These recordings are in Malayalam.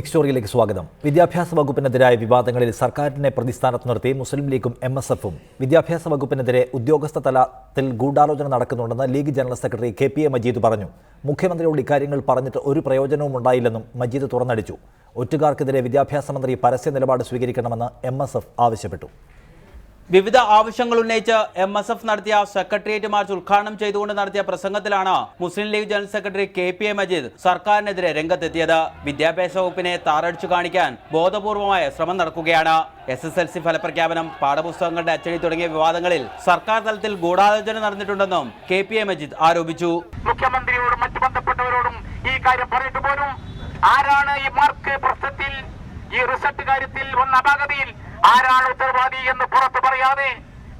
ബിഗ് സ്റ്റോറിയിലേക്ക് സ്വാഗതം. വിദ്യാഭ്യാസ വകുപ്പിനെതിരായ വിവാദങ്ങളിൽ സർക്കാരിനെ പ്രതിസ്ഥാനത്ത് നിർത്തി മുസ്ലിം ലീഗും എം എസ് എഫും വിദ്യാഭ്യാസ വകുപ്പിനെതിരെ ഉദ്യോഗസ്ഥ തലത്തിൽ ഗൂഢാലോചന നടക്കുന്നുണ്ടെന്ന് league general secretary K P A Majeed പറഞ്ഞു. മുഖ്യമന്ത്രിയോട് ഇക്കാര്യങ്ങൾ പറഞ്ഞിട്ട് ഒരു പ്രയോജനവും ഉണ്ടായില്ലെന്നും മജീദ് തുറന്നടിച്ചു. ഒറ്റുകാർക്കെതിരെ വിദ്യാഭ്യാസ മന്ത്രി പരസ്യ നിലപാട് സ്വീകരിക്കണമെന്ന് എം ആവശ്യപ്പെട്ടു. വിവിധ ആവശ്യങ്ങൾ ഉന്നയിച്ച് എം എസ് എഫ് നടത്തിയ സെക്രട്ടേറിയറ്റ് മാർച്ച് ഉദ്ഘാടനം ചെയ്തുകൊണ്ട് നടത്തിയ പ്രസംഗത്തിലാണ് Muslim league general secretary K P A Majeed സർക്കാരിനെതിരെ രംഗത്തെത്തിയത്. വിദ്യാഭ്യാസ വകുപ്പിനെ താറടിച്ചു കാണിക്കാൻ ബോധപൂർവമായ ശ്രമം നടക്കുകയാണ്. എസ് എസ് എൽ സി ഫലപ്രഖ്യാപനം പാഠപുസ്തകങ്ങളുടെ അച്ചടി തുടങ്ങിയ വിവാദങ്ങളിൽ സർക്കാർ തലത്തിൽ ഗൂഢാലോചന നടന്നിട്ടുണ്ടെന്നും കെ പി എ മജീദ് ആരോപിച്ചു. മുഖ്യമന്ത്രിയോടും മറ്റു ബന്ധപ്പെട്ടവരോടും ഈ കാര്യം പറഞ്ഞിട്ട് പോലും ആരാണ് ഈ മാർക്ക് പ്രശ്നത്തിൽ ഈ റിസൾട്ട് കാര്യത്തിൽ വന്ന അപാകതയിൽ ആരാണ് ഉത്തരവാദി എന്ന് പുറത്തു പറയാതെ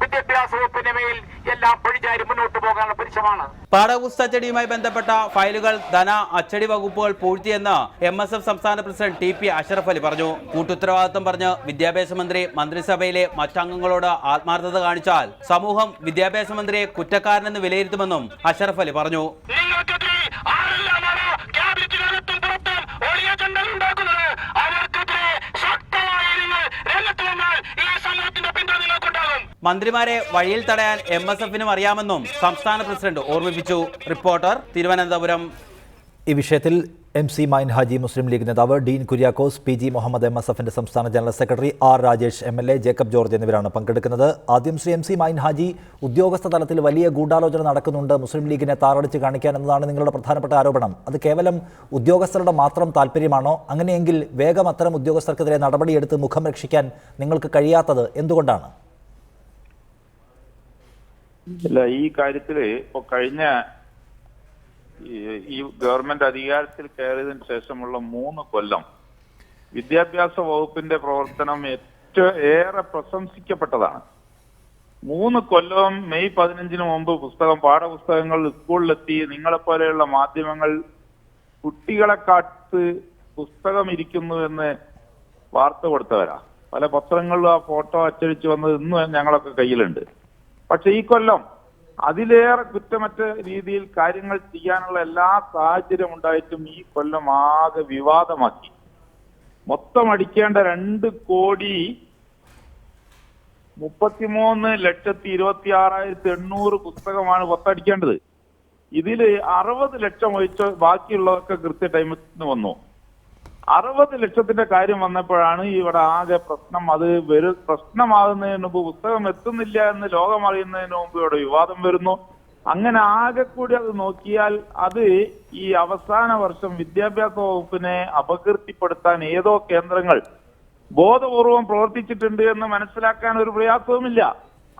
വിദ്യാഭ്യാസ വകുപ്പിന്റെ മേൽ എല്ലാം പഴിചാരി മുന്നോട്ട് പോകാനുള്ള പരിശ്രമമാണ്. പാഠപുസ്തക അച്ചടിയുമായി ബന്ധപ്പെട്ട ഫയലുകൾ ധന അച്ചടി വകുപ്പുകൾ പൂഴ്ത്തിയെന്ന് എം എസ് എഫ് സംസ്ഥാന president T P Ashraf Ali പറഞ്ഞു. കൂട്ടുത്തരവാദിത്വം പറഞ്ഞ് വിദ്യാഭ്യാസ മന്ത്രി മന്ത്രിസഭയിലെ മറ്റംഗങ്ങളോട് ആത്മാർത്ഥത കാണിച്ചാൽ സമൂഹം വിദ്യാഭ്യാസ മന്ത്രിയെ കുറ്റക്കാരനെന്ന് വിലയിരുത്തുമെന്നും അഷറഫ് അലി പറഞ്ഞു. ആരെല്ലാമാണ് ആരെല്ലാമാണോ ക്യാബിനറ്റിനകത്തും പുറത്തും ഒളിയ ചണ്ടൽ ഉണ്ടാക്കുന്നത് അവർക്കെതിരെ ശക്തമായി നിങ്ങൾ രംഗത്ത് വന്നാൽ ഈ സമൂഹത്തിന്റെ പിന്തുണ നിങ്ങൾക്കുണ്ടാകും മന്ത്രിമാരെ വഴിയിൽ തടയാൻ എം എസ് എഫിനും അറിയാമെന്നും സംസ്ഥാന പ്രസിഡന്റ് ഓർമ്മിപ്പിച്ചു. റിപ്പോർട്ടർ തിരുവനന്തപുരം. ഈ വിഷയത്തിൽ M C Mayin Haji Muslim league നേതാവ് Dean Kuriakose P G Muhammad M S എഫിന്റെ സംസ്ഥാന general secretary R Rajesh M L A Jacob George എന്നിവരാണ് പങ്കെടുക്കുന്നത്. ആദ്യം ശ്രീ എം സി മൈൻ ഹാജി ഉദ്യോഗസ്ഥ തലത്തിൽ വലിയ ഗൂഢാലോചന നടക്കുന്നുണ്ട്. മുസ്ലിം ലീഗിനെ താറടിച്ച് കാണിക്കാൻ എന്നതാണ് നിങ്ങളുടെ പ്രധാനപ്പെട്ട ആരോപണം. അത് കേവലം ഉദ്യോഗസ്ഥരുടെ മാത്രം താല്പര്യമാണോ? അങ്ങനെയെങ്കിൽ വേഗം അത്തരം ഉദ്യോഗസ്ഥർക്കെതിരെ നടപടിയെടുത്ത് മുഖം രക്ഷിക്കാൻ നിങ്ങൾക്ക് കഴിയാത്തത് എന്തുകൊണ്ടാണ്? ഇല്ല ഈ കാര്യത്തിൽ ഇപ്പൊ കഴിഞ്ഞ ഈ- ഗവൺമെന്റ് അധികാരത്തിൽ കയറിയതിനു ശേഷമുള്ള മൂന്ന് കൊല്ലം വിദ്യാഭ്യാസ വകുപ്പിന്റെ പ്രവർത്തനം ഏറ്റവും ഏറെ പ്രശംസിക്കപ്പെട്ടതാണ്. മൂന്ന് കൊല്ലം മെയ് പതിനഞ്ചിന് മുമ്പ് പുസ്തകം പാഠപുസ്തകങ്ങൾ സ്കൂളിലെത്തി നിങ്ങളെപ്പോലെയുള്ള മാധ്യമങ്ങൾ കുട്ടികളെ കാത്ത് പുസ്തകം ഇരിക്കുന്നു എന്ന് വാർത്ത കൊടുത്തവരാ. പല പത്രങ്ങളിലും ആ ഫോട്ടോ അച്ചടിച്ചു വന്നത് ഇന്നും ഞങ്ങളൊക്കെ കയ്യിലുണ്ട്. പക്ഷെ ഈ കൊല്ലം അതിലേറെ കുറ്റമറ്റ രീതിയിൽ കാര്യങ്ങൾ ചെയ്യാനുള്ള എല്ലാ സാഹചര്യം ഉണ്ടായിട്ടും ഈ കൊല്ലം ആകെ വിവാദമാക്കി. മൊത്തം അടിക്കേണ്ട രണ്ട് കോടി മുപ്പത്തിമൂന്ന് ലക്ഷത്തി ഇരുപത്തി ആറായിരത്തി എണ്ണൂറ് പുസ്തകമാണ് പുറത്തടിക്കേണ്ടത് ഇതിൽ അറുപത് ലക്ഷം ഒഴിച്ച് ബാക്കിയുള്ളതൊക്കെ കൃത്യ ടൈമിന് വന്നു. അറുപത് ലക്ഷത്തിന്റെ കാര്യം വന്നപ്പോഴാണ് ഇവിടെ ആകെ പ്രശ്നം. അത് വരും പ്രശ്നമാകുന്നതിന് മുമ്പ് പുസ്തകം എത്തുന്നില്ല എന്ന് ലോകം അറിയുന്നതിന് മുമ്പ് ഇവിടെ വിവാദം വരുന്നു. അങ്ങനെ ആകെ കൂടി അത് നോക്കിയാൽ അത് ഈ അവസാന വർഷം വിദ്യാഭ്യാസ വകുപ്പിനെ അപകീർത്തിപ്പെടുത്താൻ ഏതോ കേന്ദ്രങ്ങൾ ബോധപൂർവം പ്രവർത്തിച്ചിട്ടുണ്ട് എന്ന് മനസ്സിലാക്കാൻ ഒരു പ്രയാസവുമില്ല.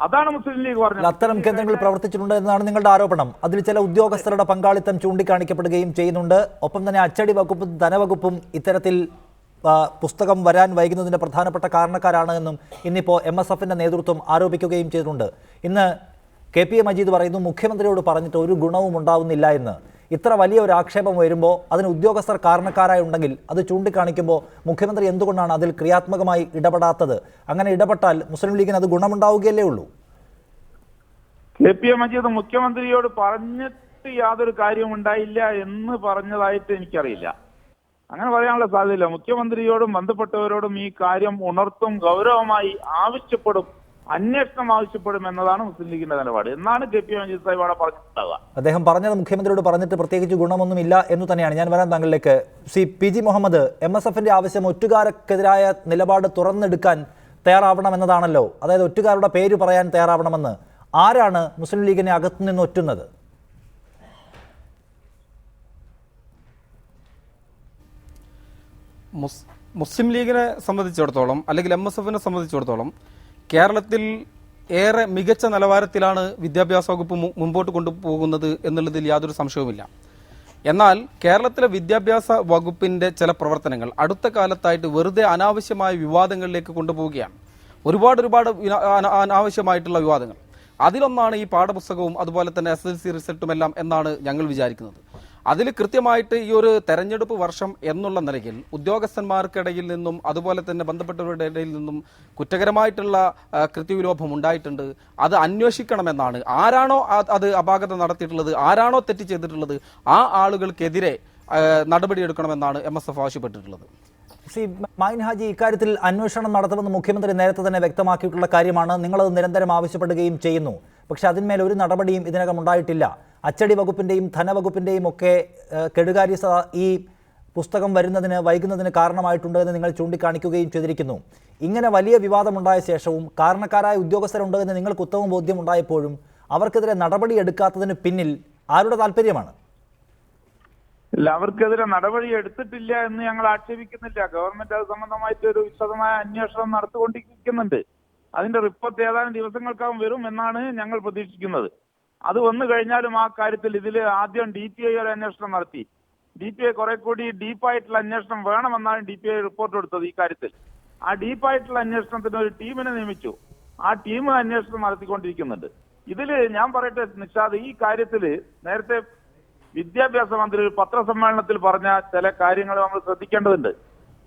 അതാണ് മുസ്ലിം ലീഗ് പറഞ്ഞത്. അത്തരം കേന്ദ്രങ്ങൾ പ്രവർത്തിച്ചിട്ടുണ്ട് എന്നാണ് നിങ്ങളുടെ ആരോപണം. അതിൽ ചില ഉദ്യോഗസ്ഥരുടെ പങ്കാളിത്തം ചൂണ്ടിക്കാണിക്കപ്പെടുകയും ചെയ്യുന്നുണ്ട്. ഒപ്പം തന്നെ അച്ചടി വകുപ്പും ധനവകുപ്പും ഇത്തരത്തിൽ പുസ്തകം വരാൻ വൈകുന്നതിന്റെ പ്രധാനപ്പെട്ട കാരണക്കാരാണ് എന്നും ഇന്നിപ്പോൾ എം എസ് എഫിന്റെ നേതൃത്വം ആരോപിക്കുകയും ചെയ്തിട്ടുണ്ട്. ഇന്ന് കെ പി എ മജീദ് പറയുന്നു മുഖ്യമന്ത്രിയോട് പറഞ്ഞിട്ട് ഒരു ഗുണവും ഉണ്ടാവുന്നില്ല എന്ന്. ഇത്ര വലിയ ഒരു ആക്ഷേപം വരുമ്പോൾ അതിന് ഉദ്യോഗസ്ഥർ കാരണക്കാരായി ഉണ്ടെങ്കിൽ അത് ചൂണ്ടിക്കാണിക്കുമ്പോൾ മുഖ്യമന്ത്രി എന്തുകൊണ്ടാണ് അതിൽ ക്രിയാത്മകമായി ഇടപെടാത്തത്? അങ്ങനെ ഇടപെട്ടാൽ മുസ്ലിം ലീഗിന് അത് ഗുണമുണ്ടാവുകയല്ലേ ഉള്ളൂ? മജീദ് മുഖ്യമന്ത്രിയോട് പറഞ്ഞിട്ട് യാതൊരു കാര്യവും ഉണ്ടായില്ല എന്ന് പറഞ്ഞതായിട്ട് എനിക്കറിയില്ല. അങ്ങനെ പറയാനുള്ള സാധ്യതയില്ല. മുഖ്യമന്ത്രിയോടും ബന്ധപ്പെട്ടവരോടും ഈ കാര്യം ഉണർത്തും ഗൗരവമായി ആവശ്യപ്പെടും അന്വേഷണം ആവശ്യപ്പെടും എന്നതാണ് മുസ്ലിം ലീഗിന്റെ നിലപാട്. എന്നാണ് K P A Majeed Sahib അവിടെ പറഞ്ഞിട്ടുണ്ടാവുക. അദ്ദേഹം പറഞ്ഞത് മുഖ്യമന്ത്രിയോട് പറഞ്ഞിട്ട് പ്രത്യേകിച്ച് ഗുണമൊന്നുമില്ല എന്ന് തന്നെയാണ്. ഞാൻ വരാൻ താങ്കളിലേക്ക്. C P G Muhammad M S എഫിന്റെ ആവശ്യം ഒറ്റുകാർക്കെതിരായ നിലപാട് തുറന്നെടുക്കാൻ തയ്യാറാവണം എന്നതാണല്ലോ. അതായത് ഒറ്റുകാരുടെ പേര് പറയാൻ തയ്യാറാവണമെന്ന്. ആരാണ് മുസ്ലിം ലീഗിനെ അകത്തുനിന്ന് ഒറ്റുന്നത്? മുസ്ലിം ലീഗിനെ സംബന്ധിച്ചിടത്തോളം അല്ലെങ്കിൽ എം എസ് എഫിനെ സംബന്ധിച്ചിടത്തോളം കേരളത്തിൽ ഏറെ മികച്ച നിലവാരത്തിലാണ് വിദ്യാഭ്യാസ വകുപ്പ് മുമ്പോട്ട് കൊണ്ടുപോകുന്നത് എന്നുള്ളതിൽ യാതൊരു സംശയവുമില്ല. എന്നാൽ കേരളത്തിലെ വിദ്യാഭ്യാസ വകുപ്പിന്റെ ചില പ്രവർത്തനങ്ങൾ അടുത്ത കാലത്തായിട്ട് വെറുതെ അനാവശ്യമായ വിവാദങ്ങളിലേക്ക് കൊണ്ടുപോവുകയാണ്. ഒരുപാട് ഒരുപാട് അനാവശ്യമായിട്ടുള്ള വിവാദങ്ങൾ. അതിലൊന്നാണ് ഈ പാഠപുസ്തകവും അതുപോലെ തന്നെ എസ് എൽ സി റിസൾട്ടും എല്ലാം എന്നാണ് ഞങ്ങൾ വിചാരിക്കുന്നത്. അതിൽ കൃത്യമായിട്ട് ഈ ഒരു തെരഞ്ഞെടുപ്പ് വർഷം എന്നുള്ള നിലയിൽ ഉദ്യോഗസ്ഥന്മാർക്കിടയിൽ നിന്നും അതുപോലെ തന്നെ ബന്ധപ്പെട്ടവരുടെ ഇടയിൽ നിന്നും കുറ്റകരമായിട്ടുള്ള കൃത്യവിലോപം ഉണ്ടായിട്ടുണ്ട്. അത് അന്വേഷിക്കണമെന്നാണ്. ആരാണോ അത് അപാകത നടത്തിയിട്ടുള്ളത് ആരാണോ തെറ്റ് ചെയ്തിട്ടുള്ളത് ആ ആളുകൾക്കെതിരെ നടപടി നടപടിയെടുക്കണമെന്നാണ് എം എസ് എഫ് ആവശ്യപ്പെട്ടിട്ടുള്ളത്. ശ്രീ മൈൻ ഹാജി ഇക്കാര്യത്തിൽ അന്വേഷണം നടത്തുമെന്ന് മുഖ്യമന്ത്രി നേരത്തെ തന്നെ വ്യക്തമാക്കിയിട്ടുള്ള കാര്യമാണ്. നിങ്ങളത് നിരന്തരം ആവശ്യപ്പെടുകയും ചെയ്യുന്നു. പക്ഷെ അതിന്മേൽ ഒരു നടപടിയും ഇതിനകം ഉണ്ടായിട്ടില്ല. അച്ചടി വകുപ്പിന്റെയും ധനവകുപ്പിന്റെയും ഒക്കെ കെടുകാര്യ ഈ പുസ്തകം വരുന്നതിന് വൈകുന്നതിന് കാരണമായിട്ടുണ്ട് എന്ന് നിങ്ങൾ ചൂണ്ടിക്കാണിക്കുകയും ചെയ്തിരിക്കുന്നു. ഇങ്ങനെ വലിയ വിവാദമുണ്ടായ ശേഷവും കാരണക്കാരായ ഉദ്യോഗസ്ഥരുണ്ട് എന്ന് നിങ്ങൾക്ക് ഉത്തമ ബോധ്യമുണ്ടായപ്പോഴും അവർക്കെതിരെ നടപടി എടുക്കാത്തതിന് പിന്നിൽ ആരുടെ താല്പര്യമാണ്? ഇല്ല അവർക്കെതിരെ നടപടി എടുത്തിട്ടില്ല എന്ന് ഞങ്ങൾ ആക്ഷേപിക്കുന്നില്ല. ഗവൺമെന്റ് അത് സംബന്ധമായിട്ട് ഒരു വിശദമായ അന്വേഷണം നടത്തിക്കൊണ്ടിരിക്കുന്നുണ്ട്. അതിന്റെ റിപ്പോർട്ട് ഏതാനും ദിവസങ്ങൾക്കകം വരും എന്നാണ് ഞങ്ങൾ പ്രതീക്ഷിക്കുന്നത്. അത് വന്നു കഴിഞ്ഞാലും ആ കാര്യത്തിൽ ഇതിൽ ആദ്യം ഡി പി ഐ ഒരു അന്വേഷണം നടത്തി. ഡി പി ഐ കുറെ കൂടി ഡീപ്പായിട്ടുള്ള അന്വേഷണം വേണമെന്നാണ് ഡി പി ഐ റിപ്പോർട്ട് കൊടുത്തത് ഈ കാര്യത്തിൽ. ആ ഡീപ്പായിട്ടുള്ള അന്വേഷണത്തിന് ഒരു ടീമിനെ നിയമിച്ചു. ആ ടീം അന്വേഷണം നടത്തിക്കൊണ്ടിരിക്കുന്നുണ്ട്. ഇതിൽ ഞാൻ പറയട്ടെ നിഷാദ് ഈ കാര്യത്തിൽ നേരത്തെ വിദ്യാഭ്യാസ മന്ത്രി ഒരു പത്രസമ്മേളനത്തിൽ പറഞ്ഞ ചില കാര്യങ്ങൾ നമ്മൾ ശ്രദ്ധിക്കേണ്ടതുണ്ട്.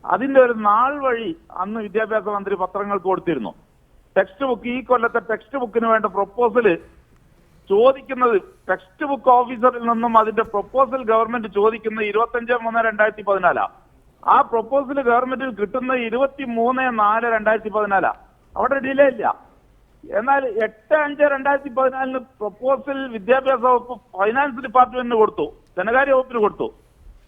അതിന്റെ ഒരു നാൾ വഴി അന്ന് വിദ്യാഭ്യാസ മന്ത്രി പത്രങ്ങൾക്ക് കൊടുത്തിരുന്നു. ടെക്സ്റ്റ് ബുക്ക് ഈ കൊല്ലത്തെ ടെക്സ്റ്റ് ബുക്കിന് വേണ്ട പ്രൊപ്പോസൽ ചോദിക്കുന്നത് ടെക്സ്റ്റ് ബുക്ക് ഓഫീസറിൽ നിന്നും അതിന്റെ പ്രൊപ്പോസൽ ഗവൺമെന്റ് ചോദിക്കുന്നത് ഇരുപത്തഞ്ച് മൂന്ന് രണ്ടായിരത്തി പതിനാലാ. ആ പ്രൊപ്പോസൽ ഗവൺമെന്റിൽ കിട്ടുന്ന ഇരുപത്തി മൂന്ന് നാല് രണ്ടായിരത്തി പതിനാലാ. അവിടെ ഡിലേ ഇല്ല. എന്നാൽ എട്ട് അഞ്ച് രണ്ടായിരത്തി പതിനാലിന് പ്രൊപ്പോസൽ വിദ്യാഭ്യാസ വകുപ്പ് ഫൈനാൻസ് ഡിപ്പാർട്ട്മെന്റിന് കൊടുത്തു. ധനകാര്യ വകുപ്പിന് കൊടുത്തു.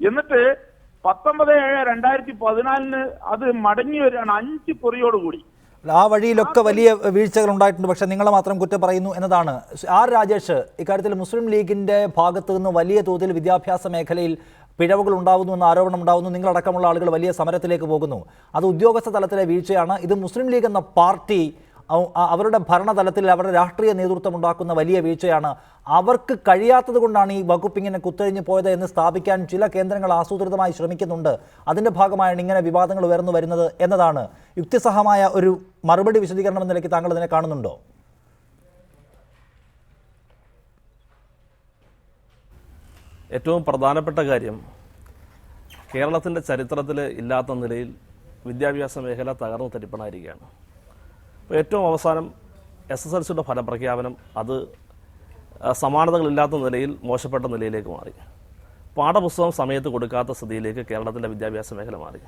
എന്നിട്ട് പത്തൊമ്പത് ഏഴ് രണ്ടായിരത്തി പതിനാലിന് അത് മടങ്ങി വരികയാണ്. അഞ്ച് പൊറിയോടുകൂടി ആ വഴിയിലൊക്കെ വലിയ വീഴ്ചകൾ ഉണ്ടായിട്ടുണ്ട്. പക്ഷേ നിങ്ങളെ മാത്രം കുറ്റം പറയുന്നു എന്നതാണ്. ആർ രാജേഷ് ഇക്കാര്യത്തിൽ മുസ്ലിം ലീഗിന്റെ ഭാഗത്തു നിന്ന് വലിയ തോതിൽ വിദ്യാഭ്യാസ മേഖലയിൽ പിഴവുകൾ ഉണ്ടാവുന്നു എന്ന ആരോപണം ഉണ്ടാവുന്നു. നിങ്ങളടക്കമുള്ള ആളുകൾ വലിയ സമരത്തിലേക്ക് പോകുന്നു. അത് ഉദ്യോഗസ്ഥ തലത്തിലെ വീഴ്ചയാണ്. ഇത് മുസ്ലിം ലീഗ് എന്ന പാർട്ടി അവരുടെ ഭരണതലത്തിൽ അവരുടെ രാഷ്ട്രീയ നേതൃത്വം ഉണ്ടാക്കുന്ന വലിയ വീഴ്ചയാണ്. അവർക്ക് കഴിയാത്തത് കൊണ്ടാണ് ഈ വകുപ്പ് ഇങ്ങനെ കുത്തഴിഞ്ഞു പോയത് എന്ന് സ്ഥാപിക്കാൻ ചില കേന്ദ്രങ്ങൾ ആസൂത്രിതമായി ശ്രമിക്കുന്നുണ്ട്. അതിന്റെ ഭാഗമായാണ് ഇങ്ങനെ വിവാദങ്ങൾ ഉയർന്നു വരുന്നത് എന്നതാണ്. യുക്തിസഹമായ ഒരു മറുപടി വിശദീകരണം എന്ന നിലയ്ക്ക് താങ്കൾ ഇതിനെ കാണുന്നുണ്ടോ? ഏറ്റവും പ്രധാനപ്പെട്ട കാര്യം കേരളത്തിന്റെ ചരിത്രത്തിൽ ഇല്ലാത്ത നിലയിൽ വിദ്യാഭ്യാസ മേഖല തകർന്നു തരിപ്പണായിരിക്കുകയാണ്. ഏറ്റവും അവസാനം എസ് എസ് എൽ സിയുടെ ഫലപ്രഖ്യാപനം അത് സമാനതകളില്ലാത്ത നിലയിൽ മോശപ്പെട്ട നിലയിലേക്ക് മാറി. പാഠപുസ്തകം സമയത്ത് കൊടുക്കാത്ത സ്ഥിതിയിലേക്ക് കേരളത്തിന്റെ വിദ്യാഭ്യാസ മേഖല മാറി.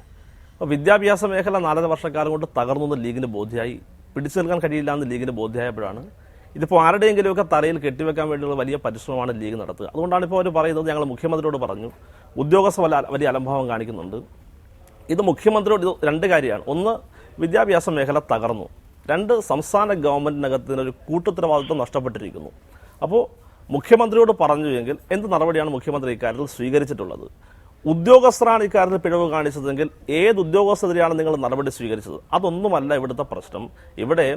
അപ്പോൾ വിദ്യാഭ്യാസ മേഖല നാലര വർഷക്കാലം കൊണ്ട് തകർന്നു ലീഗിന് ബോധ്യമായി പിടിച്ചു നിൽക്കാൻ കഴിയില്ല എന്ന് ലീഗിന് ബോധ്യമായപ്പോഴാണ് ഇതിപ്പോൾ ആരുടെയെങ്കിലുമൊക്കെ തലയിൽ കെട്ടിവെക്കാൻ വേണ്ടിയുള്ള വലിയ പരിശ്രമമാണ് ലീഗ് നടത്തുക. അതുകൊണ്ടാണ് ഇപ്പോൾ അവർ പറയുന്നത് ഞങ്ങൾ മുഖ്യമന്ത്രിയോട് പറഞ്ഞു ഉദ്യോഗസ്ഥ വല വലിയ അലംഭാവം കാണിക്കുന്നുണ്ട്. ഇത് മുഖ്യമന്ത്രിയോട് ഇത് രണ്ട് കാര്യമാണ്. ഒന്ന് വിദ്യാഭ്യാസ മേഖല തകർന്നു. രണ്ട് സംസ്ഥാന ഗവൺമെന്റിനകത്തിന് ഒരു കൂട്ടുത്തരവാദിത്വം നഷ്ടപ്പെട്ടിരിക്കുന്നു. അപ്പോൾ മുഖ്യമന്ത്രിയോട് പറഞ്ഞു എങ്കിൽ എന്ത് നടപടിയാണ് മുഖ്യമന്ത്രി ഇക്കാര്യത്തിൽ സ്വീകരിച്ചിട്ടുള്ളത്? ഉദ്യോഗസ്ഥരാണ് ഇക്കാര്യത്തിൽ പിഴവ് കാണിച്ചതെങ്കിൽ ഏത് ഉദ്യോഗസ്ഥരെയാണ് നിങ്ങൾ നടപടി സ്വീകരിച്ചത്? അതൊന്നുമല്ല ഇവിടുത്തെ പ്രശ്നം. ഇവിടെ